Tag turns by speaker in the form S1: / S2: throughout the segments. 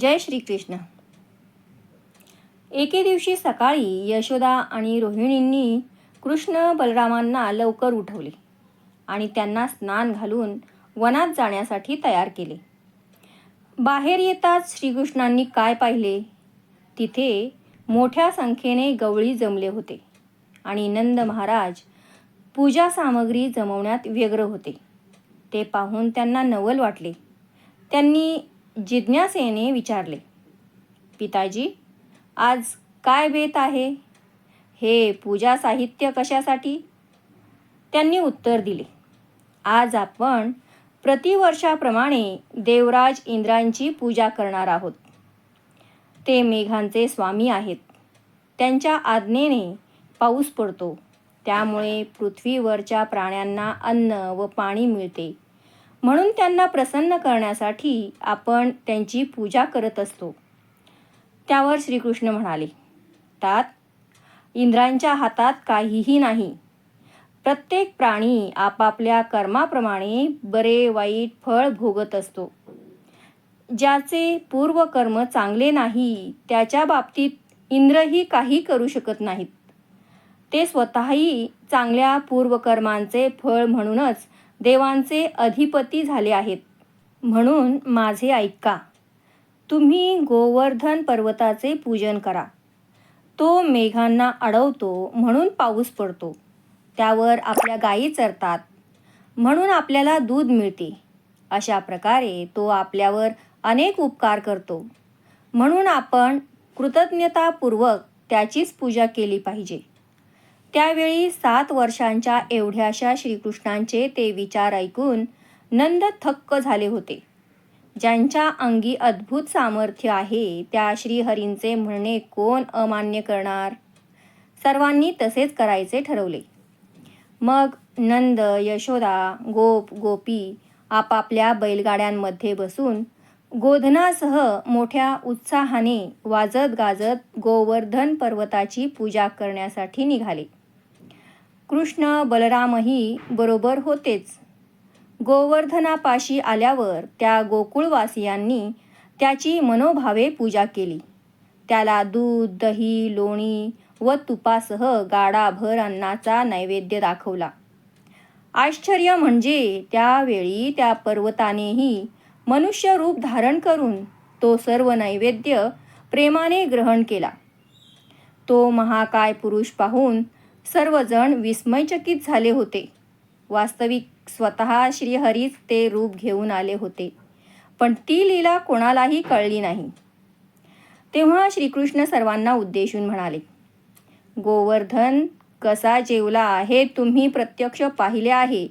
S1: जय श्रीकृष्ण. एके दिवशी सकाळी यशोदा आणि रोहिणींनी कृष्ण बलरामांना लवकर उठवले आणि त्यांना स्नान घालून वनात जाण्यासाठी तयार केले. बाहेर येताच श्रीकृष्णांनी काय पाहिले? तिथे मोठ्या संख्येने गवळी जमले होते आणि नंद महाराज पूजा सामग्री जमवण्यात व्यग्र होते. ते पाहून त्यांना नवल वाटले. त्यांनी जिज्ञासेने विचारले पिताजी आज काय बेत आहे? हे पूजा साहित्य कशासाठी? त्यांनी उत्तर दिले आज आपण प्रतिवर्षाप्रमाणे देवराज इंद्रांची पूजा करणार आहोत. ते मेघांचे स्वामी आहेत. त्यांच्या आज्ञेने पाऊस पडतो. त्यामुळे पृथ्वीवरच्या प्राण्यांना अन्न व पाणी मिळते. म्हणून त्यांना प्रसन्न करण्यासाठी आपण त्यांची पूजा करत असतो. त्यावर श्रीकृष्ण म्हणाले तात इंद्रांच्या हातात काहीही नाही. प्रत्येक प्राणी आपापल्या कर्माप्रमाणे बरे वाईट फळ भोगत असतो. ज्याचे पूर्वकर्म चांगले नाही त्याच्या बाबतीत इंद्रही काही करू शकत नाहीत. ते स्वतःही चांगल्या पूर्वकर्मांचे फळ म्हणूनच देवांचे अधिपती झाले आहेत. म्हणून माझे ऐका. तुम्ही गोवर्धन पर्वताचे पूजन करा. तो मेघांना अडवतो म्हणून पाऊस पडतो. त्यावर आपल्या गायी चरतात. म्हणून आपल्याला दूध मिळते. अशा प्रकारे तो आपल्यावर अनेक उपकार करतो. म्हणून आपण कृतज्ञतापूर्वक त्याचीच पूजा केली पाहिजे. त्यावेळी सात वर्षांच्या एवढ्याशा श्रीकृष्णांचे ते विचार ऐकून नंद थक्क झाले होते. ज्यांच्या अंगी अद्भुत सामर्थ्य आहे त्या श्रीहरींचे म्हणणे कोण अमान्य करणार? सर्वांनी तसेच करायचे ठरवले. मग नंद यशोदा गोप गोपी आपापल्या बैलगाड्यांमध्ये बसून गोधनासह मोठ्या उत्साहाने वाजत गाजत गोवर्धन पर्वताची पूजा करण्यासाठी निघाले. कृष्ण बलरामही बरोबर होतेच. गोवर्धनापाशी आल्यावर त्या गोकुळवासियांनी त्याची मनोभावे पूजा केली. त्याला दूध दही लोणी व तुपासह गाडाभर अन्नाचा नैवेद्य दाखवला. आश्चर्य म्हणजे त्यावेळी त्या पर्वतानेही मनुष्य रूप धारण करून तो सर्व नैवेद्य प्रेमाने ग्रहण केला. तो महाकाय पुरुष पाहून सर्वजण विस्मयचकित झाले होते. वास्तविक स्वतः श्रीहरीच ते रूप घेऊन आले होते. पण ती लीला कोणालाही कळली नाही. तेव्हा श्रीकृष्ण सर्वांना उद्देशून म्हणाले गोवर्धन कसा जेवला हे तुम्ही प्रत्यक्ष पाहिले आहे.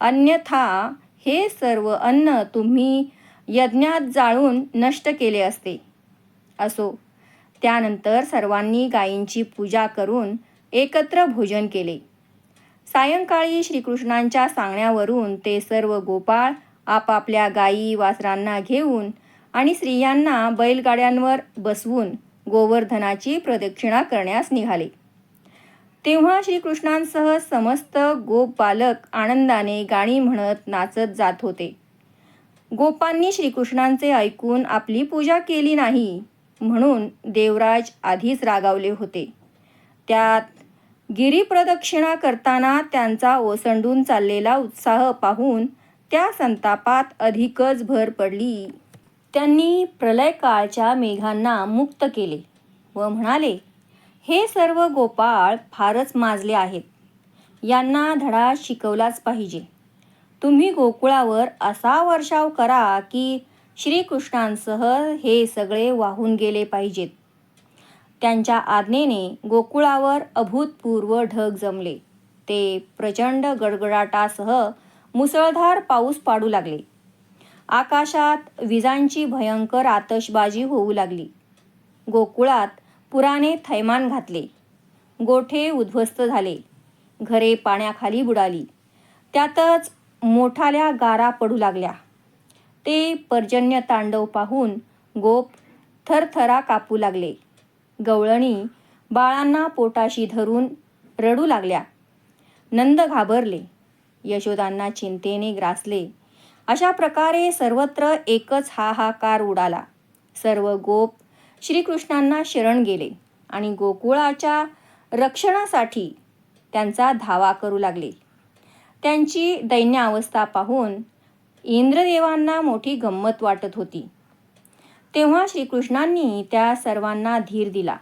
S1: अन्यथा हे सर्व अन्न तुम्ही यज्ञात जाळून नष्ट केले असते. असो त्यानंतर सर्वांनी गायींची पूजा करून एकत्र भोजन केले. सायंकाळी श्रीकृष्णांच्या सांगण्यावरून ते सर्व गोपाळ आपापल्या गायी वासरांना घेऊन आणि स्त्रियांना बैलगाड्यांवर बसवून गोवर्धनाची प्रदक्षिणा करण्यास निघाले. तेव्हा श्रीकृष्णांसह समस्त गोप बालक आनंदाने गाणी म्हणत नाचत जात होते. गोपांनी श्रीकृष्णांचे ऐकून आपली पूजा केली नाही म्हणून देवराज आधीच रागावले होते. त्यात गिरीप्रदक्षिणा करताना त्यांचा ओसंडून चाललेला उत्साह पाहून त्या संतापात अधिकच भर पडली. त्यांनी प्रलयकाळच्या मेघांना मुक्त केले व म्हणाले हे सर्व गोपाळ फारच माजले आहेत. यांना धडा शिकवलाच पाहिजे. तुम्ही गोकुळावर असा वर्षाव करा की श्रीकृष्णांसह हे सगळे वाहून गेले पाहिजेत. त्यांच्या आज्ञेने गोकुळावर अभूतपूर्व ढग जमले. ते प्रचंड गडगडाटासह मुसळधार पाऊस पाडू लागले. आकाशात विजांची भयंकर आतषबाजी होऊ लागली. गोकुळात पुराने थैमान घातले. गोठे उद्ध्वस्त झाले. घरे पाण्याखाली बुडाली. त्यातच मोठाल्या गारा पडू लागल्या. ते पर्जन्य तांडव पाहून गोप थरथरा कापू लागले. गवळणी बाळांना पोटाशी धरून रडू लागल्या. नंद घाबरले. यशोदांना चिंतेने ग्रासले. अशा प्रकारे सर्वत्र एकच हाहाकार उडाला. सर्व गोप श्रीकृष्णांना शरण गेले आणि गोकुळाच्या रक्षणासाठी त्यांचा धावा करू लागले. त्यांची दैन्य अवस्था पाहून इंद्रदेवांना मोठी गंमत वाटत होती. तेव्हा श्रीकृष्णांनी त्या सर्वांना धीर दिला.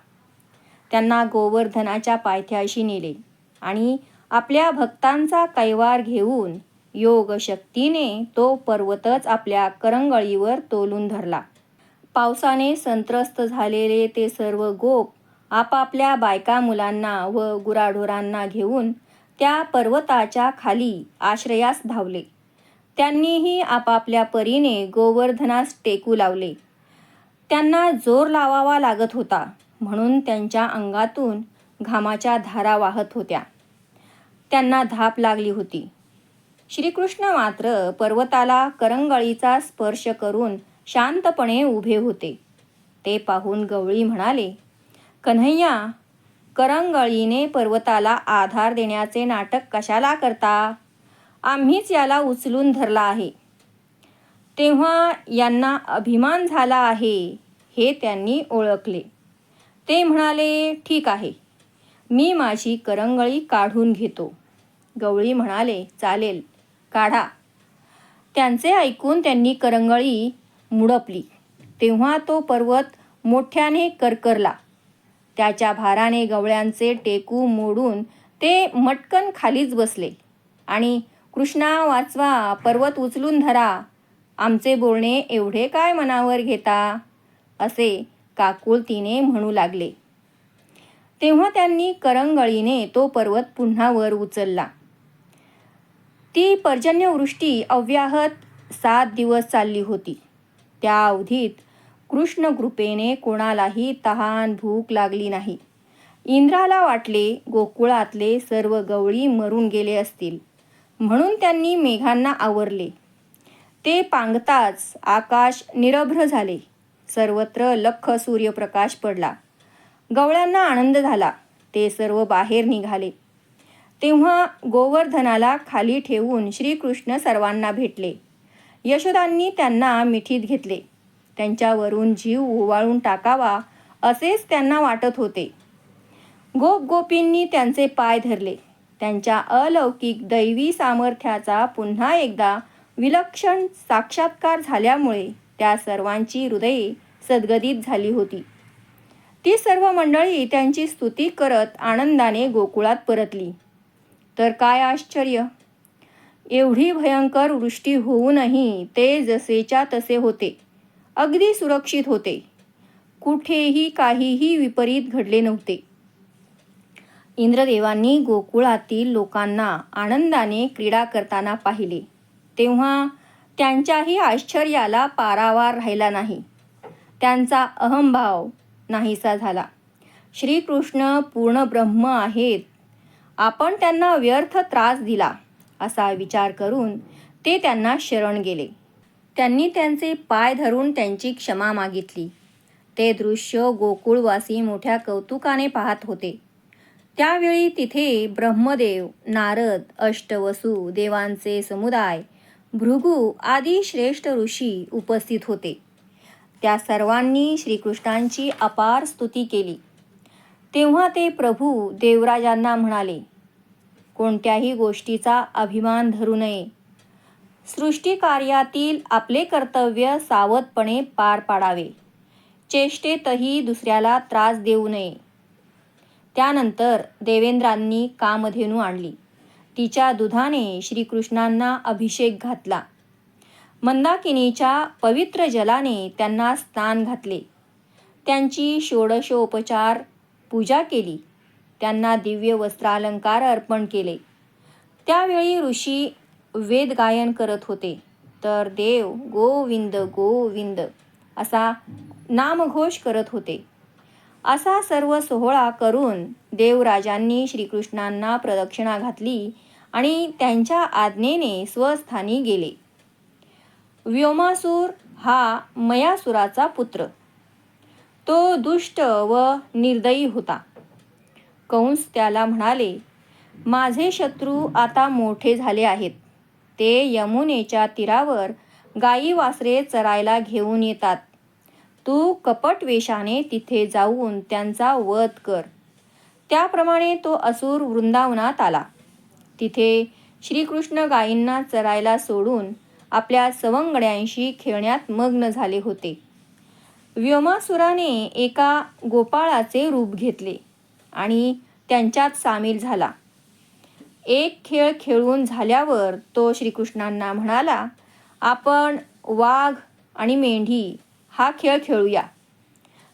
S1: त्यांना गोवर्धनाच्या पायथ्याशी नेले आणि आपल्या भक्तांचा कैवार घेऊन योग शक्तीने तो पर्वतच आपल्या करंगळीवर तोलून धरला. पावसाने संत्रस्त झालेले ते सर्व गोप आपापल्या बायका मुलांना व गुराढोरांना घेऊन त्या पर्वताच्या खाली आश्रयास धावले. त्यांनीही आपापल्या परीने गोवर्धनास टेकू लावले. त्यांना जोर लावावा लागत होता. म्हणून त्यांच्या अंगातून घामाच्या धारा वाहत होत्या. त्यांना धाप लागली होती. श्रीकृष्ण मात्र पर्वताला करंगळीचा स्पर्श करून शांतपणे उभे होते. ते पाहून गवळी म्हणाले कन्हैया करंगळीने पर्वताला आधार देण्याचे नाटक कशाला करता? आम्हीच याला उचलून धरला आहे. तेव्हा यांना अभिमान झाला आहे हे त्यांनी ओळखले. ते म्हणाले ठीक आहे. मी माझी करंगळी काढून घेतो. गवळी म्हणाले चालेल काढा. त्यांचे ऐकून त्यांनी करंगळी मुडपली. तेव्हा तो पर्वत मोठ्याने करकरला. त्याच्या भाराने गवळ्यांचे टेकू मोडून ते मटकन खालीच बसले. आणि कृष्णा वाचवा पर्वत उचलून धरा. आमचे बोलणे एवढे काय मनावर घेता? असे काकुळतीने म्हणू लागले. तेव्हा त्यांनी करंगळीने तो पर्वत पुन्हा वर उचलला. ती पर्जन्यवृष्टी अव्याहत सात दिवस चालली होती. त्या अवधीत कृष्ण कृपेने कोणालाही तहान भूक लागली नाही. इंद्राला वाटले गोकुळातले सर्व गवळी मरून गेले असतील. म्हणून त्यांनी मेघांना आवरले. ते पांगताच आकाश निरभ्र झाले. सर्वत्र लख सूर्यप्रकाश पडला. गवळ्यांना आनंद झाला. ते सर्व बाहेर निघाले. तेव्हा गोवर्धनाला खाली ठेवून श्रीकृष्ण सर्वांना भेटले. यशोदांनी त्यांना मिठीत घेतले. त्यांच्यावरून जीव ओवाळून टाकावा असेच त्यांना वाटत होते. गोप गोपींनी त्यांचे पाय धरले. त्यांच्या अलौकिक दैवी सामर्थ्याचा पुन्हा एकदा विलक्षण साक्षात्कार झाल्यामुळे त्या सर्वांची हृदये सद्गदित झाली होती. ती सर्व मंडळी त्यांची स्तुती करत आनंदाने गोकुळात परतली. तर काय आश्चर्य! एवढी भयंकर वृष्टी होऊनही ते जसेच्या तसे होते अगदी सुरक्षित होते. कुठेही काहीही विपरीत घडले नव्हते. इंद्रदेवांनी गोकुळातील लोकांना आनंदाने क्रीडा करताना पाहिले. तेव्हा त्यांच्याही आश्चर्याला पारावार राहिला नाही. त्यांचा अहंभाव नाहीसा झाला. श्रीकृष्ण पूर्ण ब्रह्म आहेत. आपण त्यांना व्यर्थ त्रास दिला असा विचार करून ते त्यांना शरण गेले. त्यांनी त्यांचे पाय धरून त्यांची क्षमा मागितली. ते दृश्य गोकुळवासी मोठ्या कौतुकाने पाहत होते. त्यावेळी तिथे ब्रह्मदेव नारद अष्टवसू देवांचे समुदाय भृगू आदी श्रेष्ठ ऋषी उपस्थित होते. त्या सर्वांनी श्रीकृष्णांची अपार स्तुती केली. तेव्हा ते प्रभू देवराजांना म्हणाले कोणत्याही गोष्टीचा अभिमान धरू नये. सृष्टिकार्यातील आपले कर्तव्य सावधपणे पार पाडावे. चेष्टेतही दुसऱ्याला त्रास देऊ नये. त्यानंतर देवेंद्रांनी कामधेनू आणली. तिच्या दुधाने श्रीकृष्णांना अभिषेक घातला. मंदाकिनीच्या पवित्र जलाने त्यांना स्नान घातले. त्यांची षोडशोपचार पूजा केली. त्यांना दिव्य वस्त्रालंकार अर्पण केले. त्यावेळी ऋषी वेद गायन करत होते. तर देव गोविंद गोविंद असा नामघोष करत होते. असा सर्व सोहळा करून देवराजांनी श्रीकृष्णांना प्रदक्षिणा घातली. आणि त्यांच्या आज्ञेने स्वस्थानी गेले. व्योमासूर हा मयासुराचा पुत्र. तो दुष्ट व निर्दयी होता. कंस त्याला म्हणाले माझे शत्रू आता मोठे झाले आहेत. ते यमुनेच्या तीरावर गाई वासरे चरायला घेऊन येतात. तू कपट वेशाने तिथे जाऊन त्यांचा वध कर. त्याप्रमाणे तो असुर वृंदावनात आला. तिथे श्रीकृष्ण गायींना चरायला सोडून आपल्या सवंगड्यांशी खेळण्यात मग्न झाले होते. व्योमासुराने एका गोपाळाचे रूप घेतले आणि त्यांच्यात सामील झाला. एक खेळ खेळून झाल्यावर तो श्रीकृष्णांना म्हणाला आपण वाघ आणि मेंढी हा खेळ खेळूया.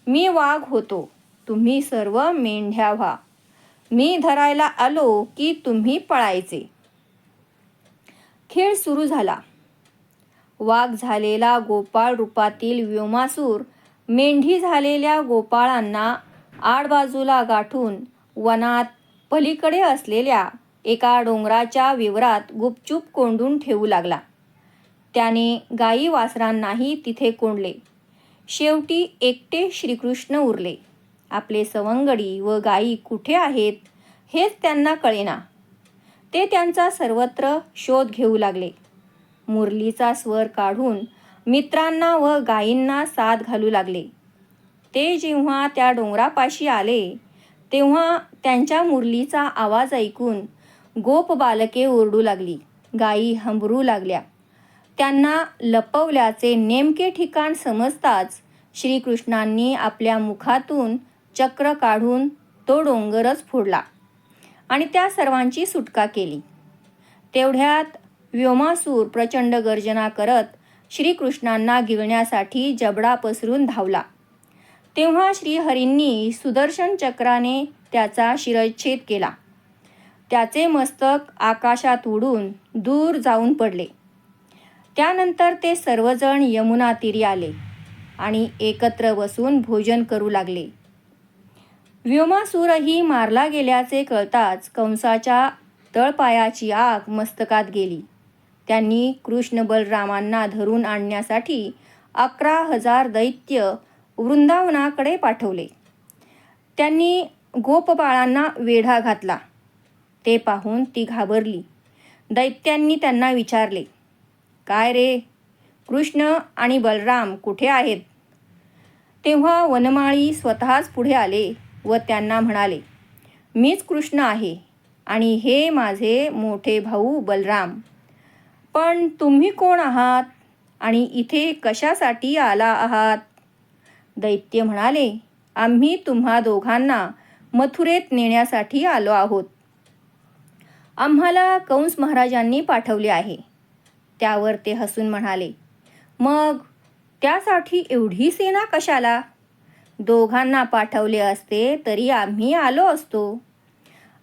S1: मी वाघ होतो. तुम्ही सर्व मेंढ्या व्हा. मी धरायला आलो की तुम्ही पळायचे. खेळ सुरू झाला. वाघ झालेला गोपाळ रूपातील व्योमासूर मेंढी झालेल्या गोपाळांना आडबाजूला गाठून वनात पलीकडे असलेल्या एका डोंगराच्या विवरात गुपचूप कोंडून ठेवू लागला. त्याने गाई वासरांनाही तिथे कोंडले. शेवटी एकटे श्रीकृष्ण उरले. आपले सवंगडी व गायी कुठे आहेत हेच त्यांना कळेना. ते त्यांचा सर्वत्र शोध घेऊ लागले. मुरलीचा स्वर काढून मित्रांना व गायींना साथ घालू लागले. ते जेव्हा त्या डोंगरापाशी आले तेव्हा त्यांच्या मुरलीचा आवाज ऐकून गोप बालके ओरडू लागली. गायी हंबरू लागल्या. त्यांना लपवल्याचे नेमके ठिकाण समजताच श्रीकृष्णांनी आपल्या मुखातून चक्र काढून तो डोंगरच फोडला आणि त्या सर्वांची सुटका केली. तेवढ्यात व्योमासूर प्रचंड गर्जना करत श्रीकृष्णांना गिळण्यासाठी जबडा पसरून धावला. तेव्हा श्रीहरींनी सुदर्शन चक्राने त्याचा शिरच्छेद केला. त्याचे मस्तक आकाशात उडून दूर जाऊन पडले. त्यानंतर ते सर्वजण यमुना तीरी आले आणि एकत्र बसून भोजन करू लागले. व्योमासूरही मारला गेल्याचे कळताच कंसाच्या तळपायाची आग मस्तकात गेली. त्यांनी कृष्ण बलरामांना धरून आणण्यासाठी अकरा हजार दैत्य वृंदावनाकडे पाठवले. त्यांनी गोपबाळांना वेढा घातला. ते पाहून ती घाबरली. दैत्यांनी त्यांना विचारले काय रे? कृष्ण आणि बलराम कुठे आहेत? तेव्हा वनमाळी स्वतःच पुढे आले. व त्यांना म्हणाले मीच कृष्ण आहे आणि हे माझे मोठे भाऊ बलराम. पण तुम्ही कोण आहात आणि इथे कशासाठी आला आहात? दैत्य म्हणाले आम्ही तुम्हा दोघांना मथुरेत नेण्यासाठी आलो आहोत. आम्हाला कंस महाराजांनी पाठवले आहे. त्यावर ते हसून म्हणाले मग त्यासाठी एवढी सेना कशाला? दोघांना पाठवले असते तरी आम्ही आलो असतो.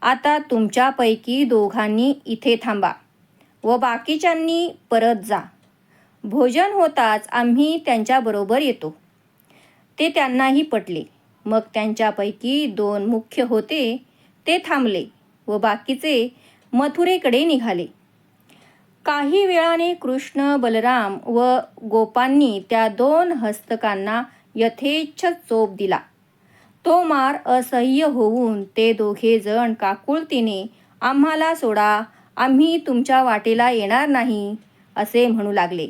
S1: आता तुमच्यापैकी दोघांनी इथे थांबा व बाकीच्यांनी परत जा. भोजन होताच आम्ही त्यांच्याबरोबर येतो. ते त्यांनाही पटले. मग त्यांच्यापैकी दोन मुख्य होते ते थांबले व बाकीचे मथुरेकडे निघाले. काही वेळाने कृष्ण बलराम व गोपांनी त्या दोन हस्तकांना यथेच्छ चोप दिला. तो मार असह्य होऊन ते दोघे जण काकुळतीने आम्हाला सोडा आम्ही तुमच्या वाटेला येणार नाही असे म्हणू लागले.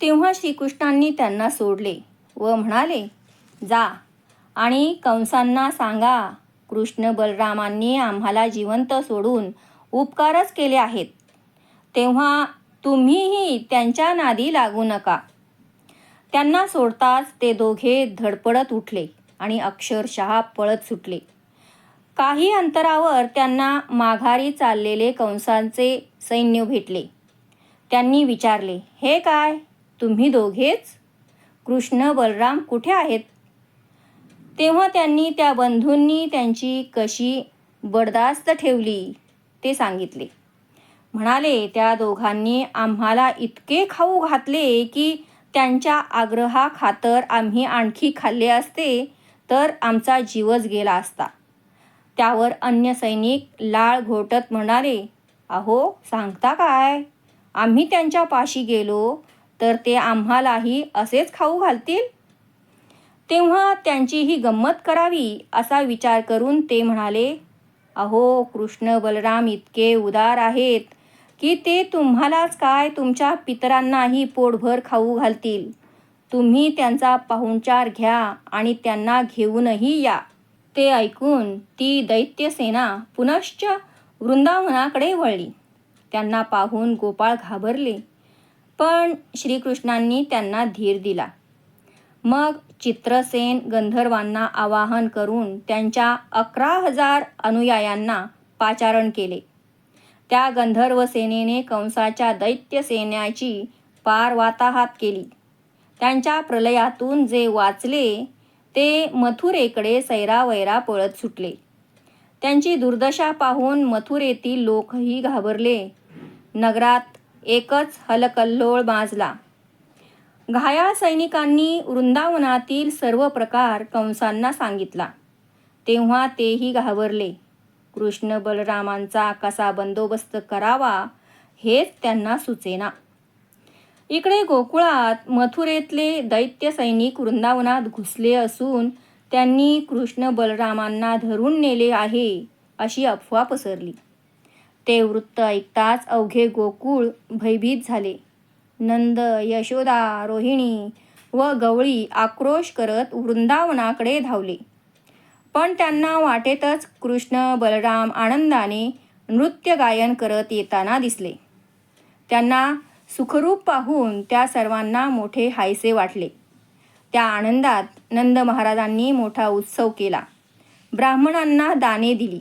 S1: तेव्हा श्रीकृष्णांनी त्यांना सोडले व म्हणाले जा आणि कंसांना सांगा कृष्ण बलरामांनी आम्हाला जिवंत सोडून उपकारच केले आहेत. तेव्हा तुम्हीही त्यांच्या नादी लागू नका. त्यांना सोडताच ते दोघे धडपडत उठले आणि अक्षरशः पळत सुटले. काही अंतरावर त्यांना माघारी चाललेले कंसांचे सैन्य भेटले. त्यांनी विचारले हे काय? तुम्ही दोघेच? कृष्ण बलराम कुठे आहेत? तेव्हा त्यांनी त्या बंधूंनी त्यांची कशी बडदास्त ठेवली ते सांगितले. म्हणाले त्या दोघांनी आम्हाला इतके खाऊ घातले की त्यांच्या आग्रहाखातर आम्ही आणखी खाल्ले असते तर आमचा जीवच गेला असता. त्यावर अन्य सैनिक लाळ घोटत म्हणाले अहो सांगता काय? आम्ही त्यांच्या पाशी गेलो तर ते आम्हालाही असेच खाऊ घालतील? तेव्हा त्यांची ही गंमत करावी असा विचार करून ते म्हणाले अहो कृष्ण बलराम इतके उदार आहेत की ते तुम्हालाच काय तुमच्या पितरांनाही पोटभर खाऊ घालतील. तुम्ही त्यांचा पाहुणचार घ्या आणि त्यांना घेऊनही या. ते ऐकून ती दैत्यसेना पुनश्च वृंदावनाकडे वळली. त्यांना पाहून गोपाळ घाबरले पण श्रीकृष्णांनी त्यांना धीर दिला. मग चित्रसेन गंधर्वांना आवाहन करून त्यांच्या अकरा हजार अनुयायांना पाचारण केले. त्या गंधर्व सेनेने कंसाच्या दैत्य सेन्याची पार वाताहात केली. त्यांच्या प्रलयातून जे वाचले ते मथुरेकडे सैरावैरा पळत सुटले. त्यांची दुर्दशा पाहून मथुरेतील लोकही घाबरले. नगरात एकच हलकल्लोळ माजला. घायाळ सैनिकांनी वृंदावनातील सर्व प्रकार कंसांना सांगितला. तेव्हा तेही घाबरले. कृष्ण बलरामांचा कसा बंदोबस्त करावा हेच त्यांना सुचेना. इकडे गोकुळात मथुरेतले दैत्य सैनिक वृंदावनात घुसले असून त्यांनी कृष्ण बलरामांना धरून नेले आहे अशी अफवा पसरली. ते वृत्त ऐकताच अवघे गोकुळ भयभीत झाले. नंद यशोदा रोहिणी व गवळी आक्रोश करत वृंदावनाकडे धावले. पण त्यांना वाटेतच कृष्ण बलराम आनंदाने नृत्य गायन करत येताना दिसले. त्यांना सुखरूप पाहून त्या सर्वांना मोठे हायसे वाटले. त्या आनंदात नंद महाराजांनी मोठा उत्सव केला. ब्राह्मणांना दाने दिली.